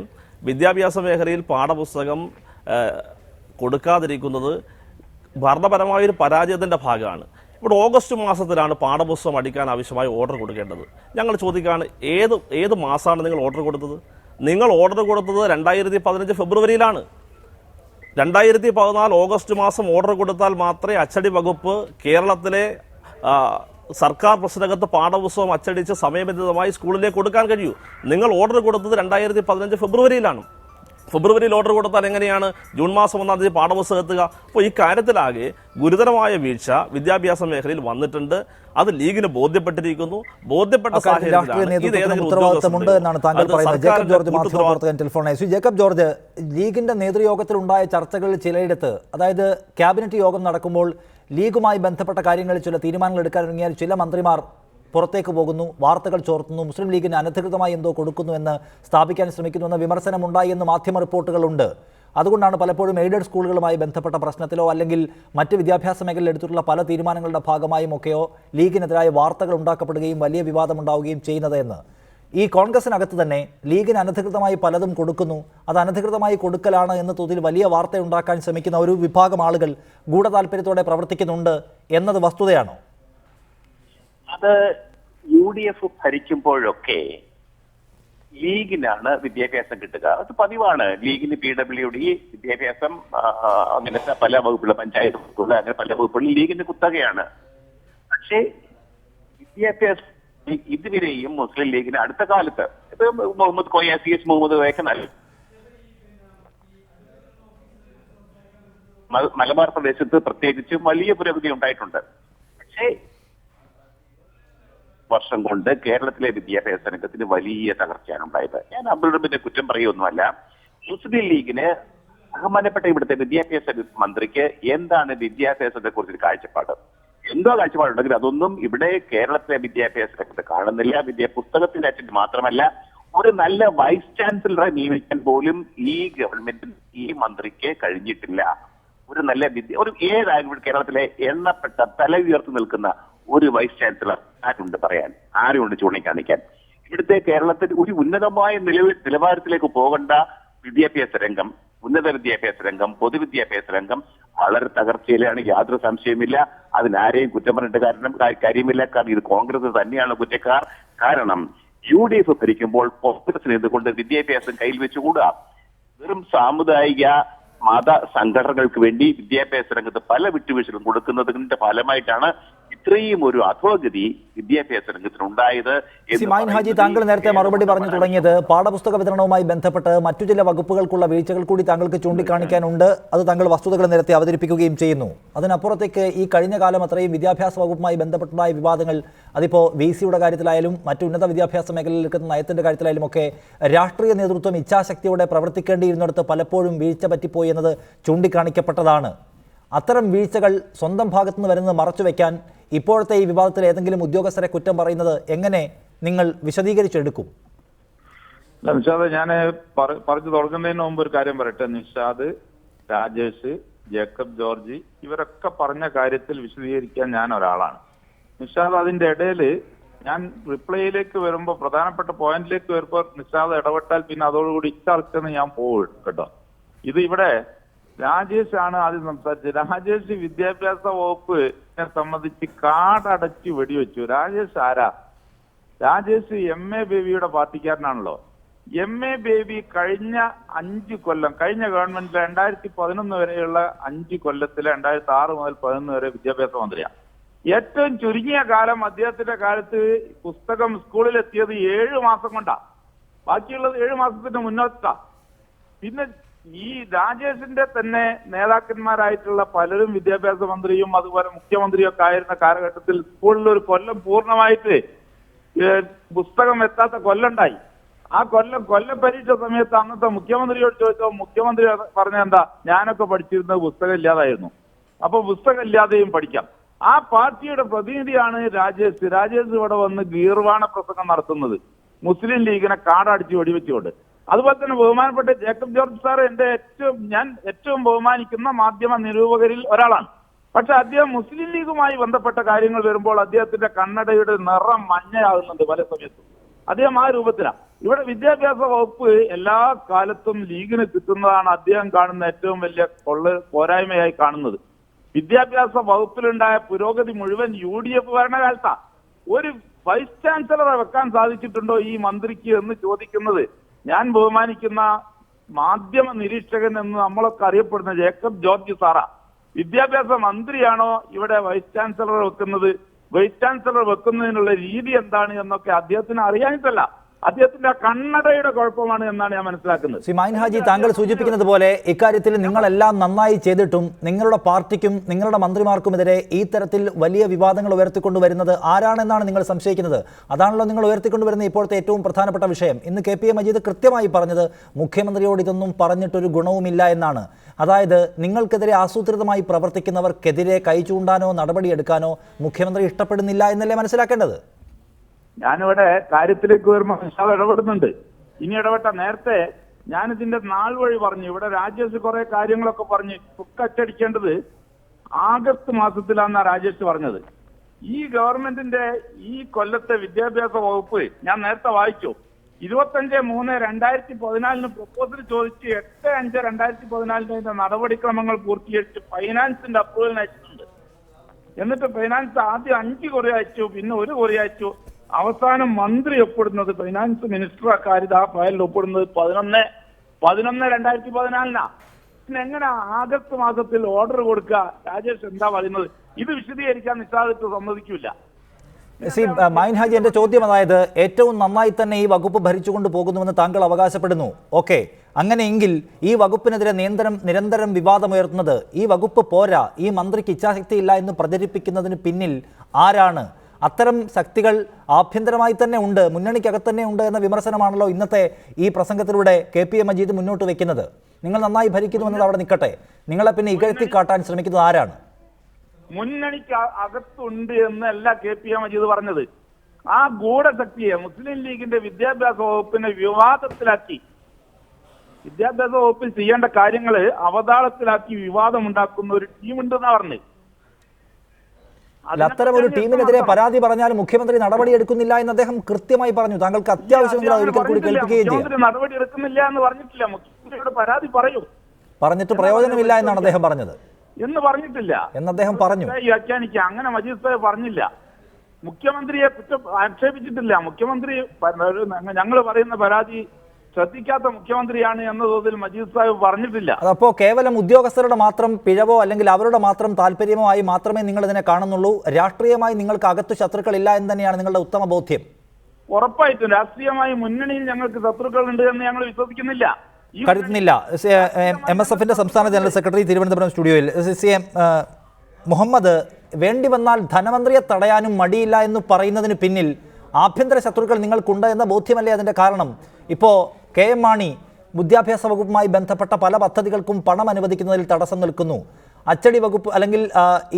വിദ്യാഭ്യാസ മേഖലയിൽ പാഠപുസ്തകം കൊടുക്കാതിരിക്കുന്നത് ഭരണപരമായ ഒരു പരാജയത്തിന്റെ ഭാഗമാണ്. ഇവിടെ ഓഗസ്റ്റ് മാസത്തിലാണ് പാഠപുസ്തകം അടിക്കാൻ ആവശ്യമായ ഓർഡർ കൊടുക്കേണ്ടത്. ഞങ്ങൾ ചോദിക്കുകയാണ് ഏത് ഏത് മാസമാണ് നിങ്ങൾ ഓർഡർ കൊടുത്തത്? നിങ്ങൾ ഓർഡർ കൊടുത്തത് രണ്ടായിരത്തി പതിനഞ്ച് ഫെബ്രുവരിയിലാണ്. രണ്ടായിരത്തി പതിനാല് ഓഗസ്റ്റ് മാസം ഓർഡർ കൊടുത്താൽ മാത്രമേ അച്ചടി വകുപ്പ് കേരളത്തിലെ സർക്കാർ പ്രശ്നകത്ത് പാഠപുസ്തകം അച്ചടിച്ച് സമയബന്ധിതമായി സ്കൂളിലേക്ക് കൊടുക്കാൻ കഴിയൂ. നിങ്ങൾ ഓർഡർ കൊടുത്തത് രണ്ടായിരത്തി പതിനഞ്ച് ഫെബ്രുവരിയിലാണ്. ഫെബ്രുവരിയിൽ ഓർഡർ കൊടുത്താൽ എങ്ങനെയാണ് ജൂൺ മാസം ഒന്നാം തീയതി പാഠപുസ്തകം എത്തുക? അപ്പോൾ ഈ കാര്യത്തിലാകെ ഗുരുതരമായ വീഴ്ച വിദ്യാഭ്യാസ മേഖലയിൽ വന്നിട്ടുണ്ട്. അത് ലീഗിന് ബോധ്യപ്പെട്ടിരിക്കുന്നു. ബോധ്യപ്പെട്ട ഉത്തരവാദിത്തമുണ്ട് എന്നാണ് താങ്കൾ പറയുന്നത്. ജേക്കബ് ജോർജ് കൂട്ടുത്തരവാദിത്വം മാധ്യമപ്രവർത്തകൻ ടെലിഫോൺ ശ്രീ ജേക്കബ് ജോർജ് ലീഗിന്റെ നേതൃയോഗത്തിൽ ഉണ്ടായ ചർച്ചകളിൽ ചിലയിടത്ത് അതായത് ക്യാബിനറ്റ് യോഗം നടക്കുമ്പോൾ ലീഗുമായി ബന്ധപ്പെട്ട കാര്യങ്ങളിൽ ചില തീരുമാനങ്ങൾ എടുക്കാൻ എടുക്കാനിറങ്ങിയാൽ ചില മന്ത്രിമാർ പുറത്തേക്ക് പോകുന്നു വാർത്തകൾ ചോർത്തുന്നു മുസ്ലിം ലീഗിന് അനധികൃതമായി എന്തോ കൊടുക്കുന്നു എന്ന് സ്ഥാപിക്കാൻ ശ്രമിക്കുന്നുവെന്ന വിമർശനമുണ്ടായി എന്ന് മാധ്യമ റിപ്പോർട്ടുകളുണ്ട്. അതുകൊണ്ടാണ് പലപ്പോഴും എയ്ഡഡ് സ്കൂളുകളുമായി ബന്ധപ്പെട്ട പ്രശ്നത്തിലോ അല്ലെങ്കിൽ മറ്റ് വിദ്യാഭ്യാസ മേഖലയിൽ എടുത്തിട്ടുള്ള പല തീരുമാനങ്ങളുടെ ഭാഗമായും ഒക്കെയോ ലീഗിനെതിരായ വാർത്തകൾ ഉണ്ടാക്കപ്പെടുകയും വലിയ വിവാദമുണ്ടാവുകയും ചെയ്യുന്നത് എന്ന് ഈ കോൺഗ്രസിനകത്ത് തന്നെ ലീഗിന് അനധികൃതമായി പലതും കൊടുക്കുന്നു അത് അനധികൃതമായി കൊടുക്കലാണ് എന്ന തോതിൽ വലിയ വാർത്ത ഉണ്ടാക്കാൻ ശ്രമിക്കുന്ന ഒരു വിഭാഗം ആളുകൾ ഗൂഢതാൽപര്യത്തോടെ പ്രവർത്തിക്കുന്നുണ്ട് എന്നത് വസ്തുതയാണോ? അത് യു ഡി എഫ് ഭരിക്കുമ്പോഴൊക്കെ ലീഗിനാണ് വിദ്യാഭ്യാസം കിട്ടുക. അത് പതിവാണ്. ലീഗിന് പി ഡബ്ല്യു ഡി വിദ്യാഭ്യാസം അങ്ങനത്തെ പല വകുപ്പുകൾ പഞ്ചായത്ത് വകുപ്പുകൾ അങ്ങനെ പല വകുപ്പുകളിൽ ലീഗിന് കുത്തകയാണ്. പക്ഷേ വിദ്യാഭ്യാസം ഇതുവരെയും മുസ്ലിം ലീഗിന് അടുത്ത കാലത്ത് ഇത് മുഹമ്മദ് കോയ സി എസ് മുഹമ്മദ് കോയൊക്കെ നല്ല മലബാർ പ്രദേശത്ത് പ്രത്യേകിച്ച് വലിയ പുരോഗതി ഉണ്ടായിട്ടുണ്ട്. പക്ഷേ വർഷം കൊണ്ട് കേരളത്തിലെ വിദ്യാഭ്യാസ രംഗത്തിന് വലിയ തകർച്ചയാണ് ഉണ്ടായത് ഞാൻ അബ്ദുൾ റബിന്റെ കുറ്റം പറയുകയൊന്നുമല്ല. മുസ്ലിം ലീഗിന് ബഹുമാനപ്പെട്ട ഇവിടുത്തെ വിദ്യാഭ്യാസ മന്ത്രിക്ക് എന്താണ് വിദ്യാഭ്യാസത്തെ കുറിച്ച് കാഴ്ചപ്പാട്? എന്തോ കാഴ്ചപ്പാടുണ്ടെങ്കിൽ അതൊന്നും ഇവിടെ കേരളത്തിലെ വിദ്യാഭ്യാസ രംഗത്ത് കാണുന്നില്ല. വിദ്യ പുസ്തകത്തിന്റെ അച്ഛൻ മാത്രമല്ല ഒരു നല്ല വൈസ് ചാൻസലറെ നിയമിക്കാൻ പോലും ഈ ഗവൺമെന്റ് ഈ മന്ത്രിക്ക് കഴിഞ്ഞിട്ടില്ല. ഒരു നല്ല വിദ്യ ഒരു ഏതായാലും കേരളത്തിലെ എണ്ണപ്പെട്ട തല ഉയർത്തി നിൽക്കുന്ന ഒരു വൈസ് ചാൻസലർ ആരുണ്ട് പറയാൻ? ആരുണ്ട് ചൂണ്ടിക്കാണിക്കാൻ? ഇവിടുത്തെ കേരളത്തിൽ ഒരു ഉന്നതമായ നിലവിൽ നിലവാരത്തിലേക്ക് പോകേണ്ട വിദ്യാഭ്യാസ രംഗം ഉന്നത വിദ്യാഭ്യാസ രംഗം പൊതുവിദ്യാഭ്യാസ രംഗം വളരെ തകർച്ചയിലാണ്. യാതൊരു സംശയമില്ല അതിനാരെയും കുറ്റം പറഞ്ഞിട്ട് കാരണം കാര്യമില്ല. കാരണം ഇത് കോൺഗ്രസ് തന്നെയാണ് കുറ്റക്കാർ. കാരണം യു ഡി എഫ് ഭരിക്കുമ്പോൾ കോൺഗ്രസിന് എന്തുകൊണ്ട് വിദ്യാഭ്യാസം കയ്യിൽ വെച്ചുകൂടാ. വെറും സാമുദായിക മത സംഘടനകൾക്ക് വേണ്ടി വിദ്യാഭ്യാസ രംഗത്ത് പല വിട്ടുവീഴ്ചകളും കൊടുക്കുന്നതിന്റെ ഫലമായിട്ടാണ് ഇത്രയും ഒരു അധോഗതി വിദ്യാഭ്യാസ രംഗത്തിനുണ്ടായത് ഹാജി താങ്കൾ നേരത്തെ മറുപടി പറഞ്ഞു തുടങ്ങിയത് പാഠപുസ്തക വിതരണവുമായി ബന്ധപ്പെട്ട് മറ്റു ചില വകുപ്പുകൾക്കുള്ള വീഴ്ചകൾ കൂടി താങ്കൾക്ക് ചൂണ്ടിക്കാണിക്കാനുണ്ട്. അത് താങ്കൾ വസ്തുതകൾ നേരത്തെ അവതരിപ്പിക്കുകയും ചെയ്യുന്നു. അതിനപ്പുറത്തേക്ക് ഈ കഴിഞ്ഞ കാലം അത്രയും വിദ്യാഭ്യാസ വകുപ്പുമായി ബന്ധപ്പെട്ടതായ വിവാദങ്ങൾ അതിപ്പോ വി സിയുടെ കാര്യത്തിലായാലും മറ്റു ഉന്നത വിദ്യാഭ്യാസ മേഖലയിൽ എടുക്കുന്ന നയത്തിന്റെ കാര്യത്തിലായാലും ഒക്കെ രാഷ്ട്രീയ നേതൃത്വം ഇച്ഛാശക്തിയോടെ പ്രവർത്തിക്കേണ്ടിയിരുന്നിടത്ത് പലപ്പോഴും വീഴ്ച പറ്റിപ്പോയി എന്നത് ചൂണ്ടിക്കാണിക്കപ്പെട്ടതാണ്. അത്തരം വീഴ്ചകൾ സ്വന്തം ഭാഗത്തുനിന്ന് വരുന്നത് മറച്ചുവെക്കാൻ ഇപ്പോഴത്തെ ഈ വിവാദത്തിൽ ഏതെങ്കിലും ഉദ്യോഗസ്ഥരെ കുറ്റം പറയുന്നത് എങ്ങനെ നിങ്ങൾ വിശദീകരിച്ചെടുക്കും? നിഷാദ് ഞാൻ പറഞ്ഞു തുടങ്ങുന്നതിന് മുമ്പ് ഒരു കാര്യം പറയട്ടെ. നിഷാദ് രാജേഷ് ജേക്കബ് ജോർജ് ഇവരൊക്കെ പറഞ്ഞ കാര്യത്തിൽ വിശദീകരിക്കാൻ ഞാൻ ഒരാളാണ്. നിഷാദ് അതിന്റെ ഇടയിൽ ഞാൻ റിപ്ലൈയിലേക്ക് വരുമ്പോൾ പ്രധാനപ്പെട്ട പോയിന്റിലേക്ക് വരുമ്പോൾ നിഷാദ് ഇടപെട്ടാൽ പിന്നെ അതോടുകൂടി ഇച്ചർച്ചെന്ന് ഞാൻ പോകും കേട്ടോ. ഇത് ഇവിടെ രാജേഷ് ആണ് ആദ്യം സംസാരിച്ചത്. രാജേഷ് വിദ്യാഭ്യാസ വകുപ്പിനെ സംബന്ധിച്ച് കാടടച്ച് വെടിവെച്ചു. രാജേഷ് ആരാ? രാജേഷ് എം എ ബേബിയുടെ പാർട്ടിക്കാരനാണല്ലോ. എം എ ബേബി കഴിഞ്ഞ അഞ്ച് കൊല്ലം കഴിഞ്ഞ ഗവൺമെന്റിൽ രണ്ടായിരത്തി പതിനൊന്ന് വരെയുള്ള അഞ്ച് കൊല്ലത്തിലെ രണ്ടായിരത്തി ആറ് മുതൽ പതിനൊന്ന് വരെ വിദ്യാഭ്യാസ മന്ത്രിയാണ് ഏറ്റവും ചുരുങ്ങിയ കാലം അദ്ദേഹത്തിന്റെ കാലത്ത് പുസ്തകം സ്കൂളിൽ എത്തിയത് ഏഴ് മാസം കൊണ്ടാ. ബാക്കിയുള്ളത് ഏഴ് മാസത്തിന്റെ മുന്നോട്ടാ. പിന്നെ ഈ രാജേഷിന്റെ തന്നെ നേതാക്കന്മാരായിട്ടുള്ള പലരും വിദ്യാഭ്യാസ മന്ത്രിയും അതുപോലെ മുഖ്യമന്ത്രിയും ഒക്കെ ആയിരുന്ന കാലഘട്ടത്തിൽ സ്കൂളിൽ ഒരു കൊല്ലം പൂർണമായിട്ട് പുസ്തകം എത്താത്ത കൊല്ലുണ്ടായി ആ കൊല്ലം കൊല്ലം പരീക്ഷ സമയത്ത് അന്നത്തെ മുഖ്യമന്ത്രിയോട് ചോദിച്ചോ മുഖ്യമന്ത്രി പറഞ്ഞ എന്താ? ഞാനൊക്കെ പഠിച്ചിരുന്നത് പുസ്തകം ഇല്ലാതായിരുന്നു. അപ്പൊ പുസ്തകം ഇല്ലാതെയും പഠിക്കാം. ആ പാർട്ടിയുടെ പ്രതിനിധിയാണ് രാജേഷ്. രാജേഷ് ഇവിടെ വന്ന് ഗീർവാണ പ്രസംഗം നടത്തുന്നത്. മുസ്ലിം ലീഗിനെ കാടടിച്ച് വെടിവെച്ചുകൊണ്ട്. അതുപോലെ തന്നെ ബഹുമാനപ്പെട്ട ജേക്കബ് ജോർജ് സാർ എന്റെ ഏറ്റവും ഞാൻ ഏറ്റവും ബഹുമാനിക്കുന്ന മാധ്യമ നിരൂപകരിൽ ഒരാളാണ്. പക്ഷെ അദ്ദേഹം മുസ്ലിം ലീഗുമായി ബന്ധപ്പെട്ട കാര്യങ്ങൾ വരുമ്പോൾ അദ്ദേഹത്തിന്റെ കണ്ണടയുടെ നിറം മഞ്ഞയാകുന്നുണ്ട് പല സമയത്തും. അദ്ദേഹം ആ രൂപത്തിലാണ്. ഇവിടെ വിദ്യാഭ്യാസ വകുപ്പ് എല്ലാ കാലത്തും ലീഗിന് കിട്ടുന്നതാണ് അദ്ദേഹം കാണുന്ന ഏറ്റവും വലിയ കൊള്ള പോരായ്മയായി കാണുന്നത്. വിദ്യാഭ്യാസ വകുപ്പിലുണ്ടായ പുരോഗതി മുഴുവൻ യു ഡി എഫ് ഭരണകാലത്താ ഒരു വൈസ് ചാൻസലറെ വെക്കാൻ സാധിച്ചിട്ടുണ്ടോ ഈ മന്ത്രിക്ക് എന്ന് ചോദിക്കുന്നത് ഞാൻ ബഹുമാനിക്കുന്ന മാധ്യമ നിരീക്ഷകൻ എന്ന് നമ്മളൊക്കെ അറിയപ്പെടുന്ന ജേക്കബ് ജോർജ് സാറ. വിദ്യാഭ്യാസ മന്ത്രിയാണോ ഇവിടെ വൈസ് ചാൻസലർ വെക്കുന്നത്? വൈസ് ചാൻസലർ വെക്കുന്നതിനുള്ള രീതി എന്താണ് എന്നൊക്കെ അദ്ദേഹത്തിന് അറിയാനിട്ടല്ല അദ്ദേഹത്തിന്റെ ആ കണ്ണടയുടെ കുഴപ്പമാണ് എന്നാണ് ഞാൻ മനസ്സിലാക്കുന്നത്. സിമാൻ ഹാജി താങ്കൾ സൂചിപ്പിക്കുന്നത് പോലെ ഇക്കാര്യത്തിൽ നിങ്ങളെല്ലാം നന്നായി ചെയ്തിട്ടും നിങ്ങളുടെ പാർട്ടിക്കും നിങ്ങളുടെ മന്ത്രിമാർക്കുമെതിരെ ഈ തരത്തിൽ വലിയ വിവാദങ്ങൾ ഉയർത്തിക്കൊണ്ടുവരുന്നത് ആരാണെന്നാണ് നിങ്ങൾ സംശയിക്കുന്നത്? അതാണല്ലോ നിങ്ങൾ ഉയർത്തിക്കൊണ്ടുവരുന്ന ഇപ്പോഴത്തെ ഏറ്റവും പ്രധാനപ്പെട്ട വിഷയം. ഇന്ന് കെ പി എ മജീദ് കൃത്യമായി പറഞ്ഞത് മുഖ്യമന്ത്രിയോട് ഇതൊന്നും പറഞ്ഞിട്ടൊരു ഗുണവുമില്ല എന്നാണ്. അതായത് നിങ്ങൾക്കെതിരെ ആസൂത്രിതമായി പ്രവർത്തിക്കുന്നവർക്കെതിരെ കൈ ചൂണ്ടാനോ നടപടിയെടുക്കാനോ മുഖ്യമന്ത്രി ഇഷ്ടപ്പെടുന്നില്ല എന്നല്ലേ മനസ്സിലാക്കേണ്ടത്? ഞാനിവിടെ കാര്യത്തിലേക്ക് വരുമ്പോൾ നിഷാദ് ഇടപെടുന്നുണ്ട്. ഇനി ഇടപെട്ട നേരത്തെ ഞാനിതിന്റെ നാൾ വഴി പറഞ്ഞു. ഇവിടെ രാജേഷ് കുറെ കാര്യങ്ങളൊക്കെ പറഞ്ഞ് കുക്കച്ചടിക്കേണ്ടത് ആഗസ്റ്റ് മാസത്തിലാണെന്നാ രാജേഷ് പറഞ്ഞത്. ഈ ഗവൺമെന്റിന്റെ ഈ കൊല്ലത്തെ വിദ്യാഭ്യാസ വകുപ്പ് ഞാൻ നേരത്തെ വായിച്ചു. ഇരുപത്തഞ്ച് മൂന്ന് രണ്ടായിരത്തി പതിനാലിന് പ്രപ്പോസൽ ചോദിച്ച് എട്ട് അഞ്ച് രണ്ടായിരത്തി പതിനാലിന് അതിന്റെ നടപടിക്രമങ്ങൾ പൂർത്തീകരിച്ച് ഫൈനാൻസിന്റെ അപ്രൂവൽ അയച്ചിട്ടുണ്ട്. എന്നിട്ട് ഫൈനാൻസ് ആദ്യം അഞ്ച് കുറി അയച്ചു പിന്നെ ഒരു കുറി അയച്ചു. അവസാനം മന്ത്രി ഒപ്പിടുന്നത് ഫൈനാൻസ് മിനിസ്റ്റർ അക്കാര്യത ആ ഫയലിൽ ഒപ്പിടുന്നത് പതിനൊന്ന് പതിനൊന്ന് രണ്ടായിരത്തി പതിനാലിനാ. എങ്ങനെ ആഗസ്റ്റ് മാസത്തിൽ ഓർഡർ കൊടുക്കുക രാജേഷ് എന്താ പറയുന്നത്? ഇത് വിശദീകരിക്കാൻ നിസ്സാദിട്ട് സമ്മതിക്കില്ല സി മൈൻ ഹാജി എന്റെ ചോദ്യം അതായത് ഏറ്റവും നന്നായി തന്നെ ഈ വകുപ്പ് ഭരിച്ചുകൊണ്ട് പോകുന്നുവെന്ന് താങ്കൾ അവകാശപ്പെടുന്നു. ഓക്കെ. അങ്ങനെയെങ്കിൽ ഈ വകുപ്പിനെതിരെ നിയന്ത്രണം നിരന്തരം വിവാദമുയർത്തുന്നത് ഈ വകുപ്പ് പോരാ? ഈ മന്ത്രിക്ക് ഇച്ഛാശക്തി ഇല്ല എന്ന് പ്രചരിപ്പിക്കുന്നതിന് പിന്നിൽ ആരാണ്? അത്തരം ശക്തികൾ ആഭ്യന്തരമായി തന്നെ ഉണ്ട് മുന്നണിക്കകത്ത് തന്നെ ഉണ്ട് എന്ന വിമർശനമാണല്ലോ ഇന്നത്തെ ഈ പ്രസംഗത്തിലൂടെ കെ പി എ മജീദ് മുന്നോട്ട് വെക്കുന്നത്. നിങ്ങൾ നന്നായി ഭരിക്കുന്നു എന്നത് അവിടെ നിൽക്കട്ടെ. നിങ്ങളെ പിന്നെ ഇകഴ്ത്തി കാട്ടാൻ ശ്രമിക്കുന്നത് ആരാണ്? മുന്നണിക്ക് അകത്തുണ്ട് എന്നല്ല കെ പി എ മജീദ് പറഞ്ഞത്. ആ ഗൂഢശക്തിയെ മുസ്ലിം ലീഗിന്റെ വിദ്യാഭ്യാസ വകുപ്പിനെ വിവാദത്തിലാക്കി. വിദ്യാഭ്യാസ വകുപ്പിൽ ചെയ്യേണ്ട കാര്യങ്ങൾ അവതാളത്തിലാക്കി വിവാദമുണ്ടാക്കുന്ന ഒരു ടീമുണ്ടെന്നാ പറഞ്ഞത്. അല്ല അത്തരം ഒരു ടീമിനെതിരെ പരാതി പറഞ്ഞാൽ മുഖ്യമന്ത്രി നടപടി എടുക്കുന്നില്ല എന്ന് അദ്ദേഹം കൃത്യമായി പറഞ്ഞു. താങ്കൾക്ക് അത്യാവശ്യമെങ്കിൽ ഒരിക്കൽ കൂടി കേൾപ്പിക്കുകയും ചെയ്യും. നടപടി എടുക്കുന്നില്ല എന്ന് പറഞ്ഞിട്ടില്ല. മുഖ്യമന്ത്രിയുടെ പരാതി പറയൂ. പറഞ്ഞിട്ട് പ്രയോജനമില്ല എന്നാണ് അദ്ദേഹം പറഞ്ഞത്. എന്ന് പറഞ്ഞിട്ടില്ല. എന്ന് അദ്ദേഹം പറഞ്ഞു. വ്യാഖ്യാനിക്കുക. അങ്ങനെ മജീദ് പറഞ്ഞില്ല. മുഖ്യമന്ത്രിയെ കുറ്റം ആക്ഷേപിച്ചിട്ടില്ല. മുഖ്യമന്ത്രി ഞങ്ങൾ പറയുന്ന പരാതി ശ്രദ്ധിക്കാത്ത മുഖ്യമന്ത്രിയാണ് എന്ന തോതിൽ മജീദ് സാഹിബ് പറഞ്ഞിട്ടില്ല. അതപ്പോ കേവലം ഉദ്യോഗസ്ഥരുടെ മാത്രം പിഴവോ അല്ലെങ്കിൽ അവരുടെ മാത്രം താല്പര്യമോ ആയി മാത്രമേ നിങ്ങൾ ഇതിനെ കാണുന്നുള്ളൂ. രാഷ്ട്രീയമായി നിങ്ങൾക്ക് അകത്ത് ശത്രുക്കളില്ല എന്ന് തന്നെയാണ് നിങ്ങളുടെ ഉത്തമ ബോധ്യം. ഉറപ്പായിട്ടും രാഷ്ട്രീയമായി മുന്നണിയിൽ ഞങ്ങൾക്ക് ശത്രുക്കളുണ്ട് എന്ന് ഞങ്ങൾ വിശ്വസിക്കുന്നില്ല. കരുതുന്നില്ല. എം എസ് എഫിന്റെ സംസ്ഥാന ജനറൽ സെക്രട്ടറി തിരുവനന്തപുരം സ്റ്റുഡിയോയിൽ. സി എം മുഹമ്മദ് വേണ്ടി വന്നാൽ ധനമന്ത്രിയെ തടയാനും മടിയില്ല എന്ന് പറയുന്നതിന് പിന്നിൽ ആഭ്യന്തര ശത്രുക്കൾ നിങ്ങൾക്കുണ്ട് എന്ന ബോധ്യമല്ലേ അതിന്റെ കാരണം? ഇപ്പോൾ കെ എം മാണി വിദ്യാഭ്യാസ വകുപ്പുമായി ബന്ധപ്പെട്ട പല പദ്ധതികൾക്കും പണം അനുവദിക്കുന്നതിൽ തടസ്സം നിൽക്കുന്നു. അച്ചടി വകുപ്പ് അല്ലെങ്കിൽ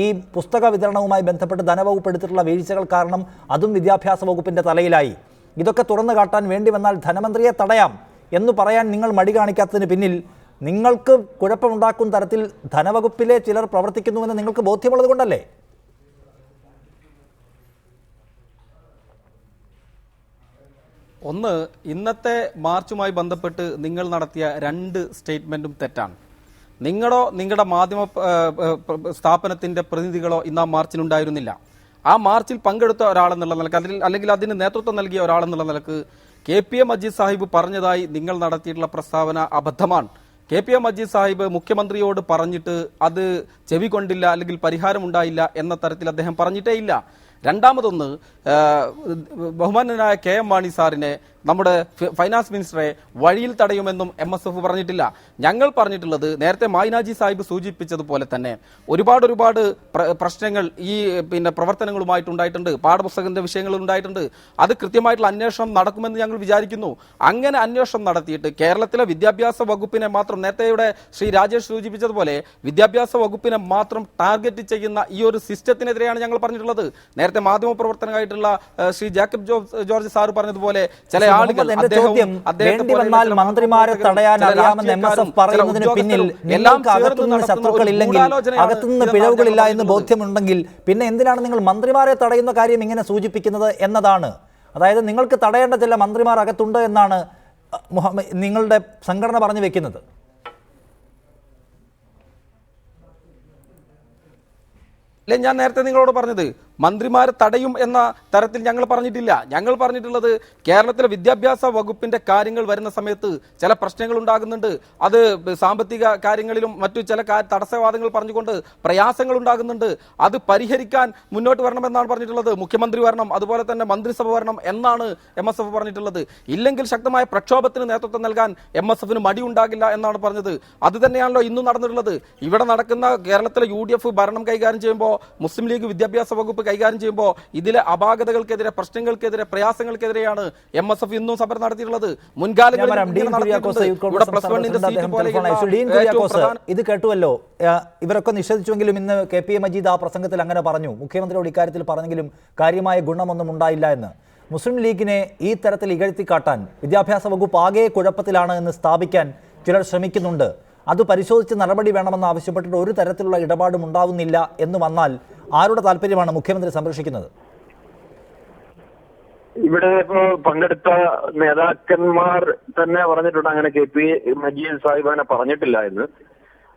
ഈ പുസ്തക വിതരണവുമായി ബന്ധപ്പെട്ട് ധനവകുപ്പ് എടുത്തിട്ടുള്ള വീഴ്ചകൾ കാരണം അതും വിദ്യാഭ്യാസ വകുപ്പിന്റെ തലയിലായി. ഇതൊക്കെ തുറന്നു കാട്ടാൻ വേണ്ടി വന്നാൽ ധനമന്ത്രിയെ തടയാം എന്ന് പറയാൻ നിങ്ങൾ മടി കാണിക്കാത്തതിന് പിന്നിൽ നിങ്ങൾക്ക് കുഴപ്പമുണ്ടാക്കുന്ന തരത്തിൽ ധനവകുപ്പിലെ ചിലർ പ്രവർത്തിക്കുന്നുവെന്ന് നിങ്ങൾക്ക് ബോധ്യമുള്ളത് കൊണ്ടല്ലേ ഒന്ന് ഇന്നത്തെ മാർച്ചുമായി ബന്ധപ്പെട്ട് നിങ്ങൾ നടത്തിയ രണ്ട് സ്റ്റേറ്റ്മെന്റും തെറ്റാണ്. നിങ്ങളോ നിങ്ങളുടെ മാധ്യമ സ്ഥാപനത്തിന്റെ പ്രതിനിധികളോ ഇന്ന് ആ മാർച്ചിനുണ്ടായിരുന്നില്ല ആ മാർച്ചിൽ പങ്കെടുത്ത ഒരാളെന്നുള്ള നിലയ്ക്ക് അതിൽ അല്ലെങ്കിൽ അതിന് നേതൃത്വം നൽകിയ ഒരാളെന്നുള്ള നിലയ്ക്ക് K P A Majeed Sahib പറഞ്ഞതായി നിങ്ങൾ നടത്തിയിട്ടുള്ള പ്രസ്താവന അബദ്ധമാണ്. K P A Majeed Sahib മുഖ്യമന്ത്രിയോട് പറഞ്ഞിട്ട് അത് ചെവി കൊണ്ടില്ല അല്ലെങ്കിൽ പരിഹാരമുണ്ടായില്ല എന്ന തരത്തിൽ അദ്ദേഹം പറഞ്ഞിട്ടേ ഇല്ല രണ്ടാമതൊന്ന് ബഹുമാനനായ കെ എം മാണി സാറിനെ നമ്മുടെ ഫൈനാൻസ് മിനിസ്റ്ററെ വഴിയിൽ തടയുമെന്നും എം എസ് എഫ് പറഞ്ഞിട്ടില്ല. ഞങ്ങൾ പറഞ്ഞിട്ടുള്ളത് നേരത്തെ മായിനാജി സാഹിബ് സൂചിപ്പിച്ചതുപോലെ തന്നെ ഒരുപാട് ഒരുപാട് പ്രശ്നങ്ങൾ ഈ പിന്നെ പ്രവർത്തനങ്ങളുമായിട്ട് ഉണ്ടായിട്ടുണ്ട്. പാഠപുസ്തകത്തിന്റെ വിഷയങ്ങൾ ഉണ്ടായിട്ടുണ്ട്. അത് കൃത്യമായിട്ടുള്ള അന്വേഷണം നടക്കുമെന്ന് ഞങ്ങൾ വിചാരിക്കുന്നു. അങ്ങനെ അന്വേഷണം നടത്തിയിട്ട് കേരളത്തിലെ വിദ്യാഭ്യാസ വകുപ്പിനെ മാത്രം നേരത്തെ ഇവിടെ ശ്രീ രാജേഷ് സൂചിപ്പിച്ചതുപോലെ വിദ്യാഭ്യാസ വകുപ്പിനെ മാത്രം ടാർഗറ്റ് ചെയ്യുന്ന ഈ ഒരു സിസ്റ്റത്തിനെതിരെയാണ് ഞങ്ങൾ പറഞ്ഞിട്ടുള്ളത്. നേരത്തെ മാധ്യമ പ്രവർത്തനമായിട്ടുള്ള ശ്രീ ജാക്കബ് ജോർജ് സാർ പറഞ്ഞതുപോലെ ചില ആളുകൾ എന്റെ ചോദ്യം വേണ്ടി വന്നാൽ മന്ത്രിമാരെ തടയാൻ അറിയാമെന്ന് എം എസ് എഫ് പറയുന്നതിന് പിന്നിൽ നിങ്ങൾക്ക് അകത്തുനിന്ന് ശത്രുക്കളില്ലെങ്കിൽ അകത്തുനിന്ന് പിഴവുകളില്ല എന്ന്. ബോധ്യമുണ്ടെങ്കിൽ പിന്നെ എന്തിനാണ് നിങ്ങൾ മന്ത്രിമാരെ തടയുന്ന കാര്യം ഇങ്ങനെ സൂചിപ്പിക്കുന്നത് എന്നതാണ് അതായത് നിങ്ങൾക്ക് തടയേണ്ട ചില മന്ത്രിമാർ അകത്തുണ്ട് എന്നാണ് നിങ്ങളുടെ സംഘടന പറഞ്ഞു വെക്കുന്നത് അല്ലെ ഞാൻ നേരത്തെ നിങ്ങളോട് പറഞ്ഞത് മന്ത്രിമാരെ തടയും എന്ന തരത്തിൽ ഞങ്ങൾ പറഞ്ഞിട്ടില്ല. ഞങ്ങൾ പറഞ്ഞിട്ടുള്ളത് കേരളത്തിലെ വിദ്യാഭ്യാസ വകുപ്പിന്റെ കാര്യങ്ങൾ വരുന്ന സമയത്ത് ചില പ്രശ്നങ്ങൾ ഉണ്ടാകുന്നുണ്ട്. അത് സാമ്പത്തിക കാര്യങ്ങളിലും മറ്റു ചില തടസ്സവാദങ്ങൾ പറഞ്ഞുകൊണ്ട് പ്രയാസങ്ങൾ ഉണ്ടാകുന്നുണ്ട്. അത് പരിഹരിക്കാൻ മുന്നോട്ട് വരണമെന്നാണ് പറഞ്ഞിട്ടുള്ളത്. മുഖ്യമന്ത്രി വരണം അതുപോലെ തന്നെ മന്ത്രിസഭ വരണം എന്നാണ് എം എസ് എഫ് പറഞ്ഞിട്ടുള്ളത്. ഇല്ലെങ്കിൽ ശക്തമായ പ്രക്ഷോഭത്തിന് നേതൃത്വം നൽകാൻ എം എസ് എഫിന് മടിയുണ്ടാകില്ല എന്നാണ് പറഞ്ഞത്. അത് തന്നെയാണല്ലോ ഇന്നും നടന്നിട്ടുള്ളത്. ഇവിടെ നടക്കുന്ന കേരളത്തിലെ യു ഭരണം കൈകാര്യം ചെയ്യുമ്പോൾ മുസ്ലിം ലീഗ് വിദ്യാഭ്യാസ വകുപ്പ് കൈകാര്യം ചെയ്യുമ്പോൾ ഇതിലെ അപാകതകൾക്കെതിരെ പ്രശ്നങ്ങൾക്കെതിരെ പ്രയാസങ്ങൾക്കെതിരെയാണ് എം എസ് എഫ് ഇന്നും സമരം നടത്തിയിട്ടുള്ളത്. മുൻകാലങ്ങളിൽ ഇത് കേട്ടുവല്ലോ? ഇവരൊക്കെ നിഷേധിച്ചുവെങ്കിലും ഇന്ന് കെ പി എ മജീദ് ആ പ്രസംഗത്തിൽ അങ്ങനെ പറഞ്ഞു. മുഖ്യമന്ത്രിയോട് ഇക്കാര്യത്തിൽ പറഞ്ഞെങ്കിലും കാര്യമായ ഗുണമൊന്നും ഉണ്ടായില്ല എന്ന്. മുസ്ലിം ലീഗിനെ ഈ തരത്തിൽ ഇകഴ്ത്തി കാട്ടാൻ വിദ്യാഭ്യാസ വകുപ്പ് ആകെ കുഴപ്പത്തിലാണ് എന്ന് സ്ഥാപിക്കാൻ ചിലർ ശ്രമിക്കുന്നുണ്ട്. അത് പരിശോധിച്ച് നടപടി വേണമെന്ന് ആവശ്യപ്പെട്ടിട്ട് ഒരു തരത്തിലുള്ള ഇടപാടും ഉണ്ടാവുന്നില്ല എന്ന് വന്നാൽ ആരുടെ താല്പര്യമാണ് മുഖ്യമന്ത്രി സംരക്ഷിക്കുന്നത്? ഇവിടെ ഇപ്പോ പങ്കെടുത്ത നേതാക്കന്മാർ തന്നെ പറഞ്ഞിട്ടുണ്ട്. അങ്ങനെ കെ പി മജീദ് സാഹിബ് അങ്ങനെ പറഞ്ഞിട്ടില്ല എന്ന്.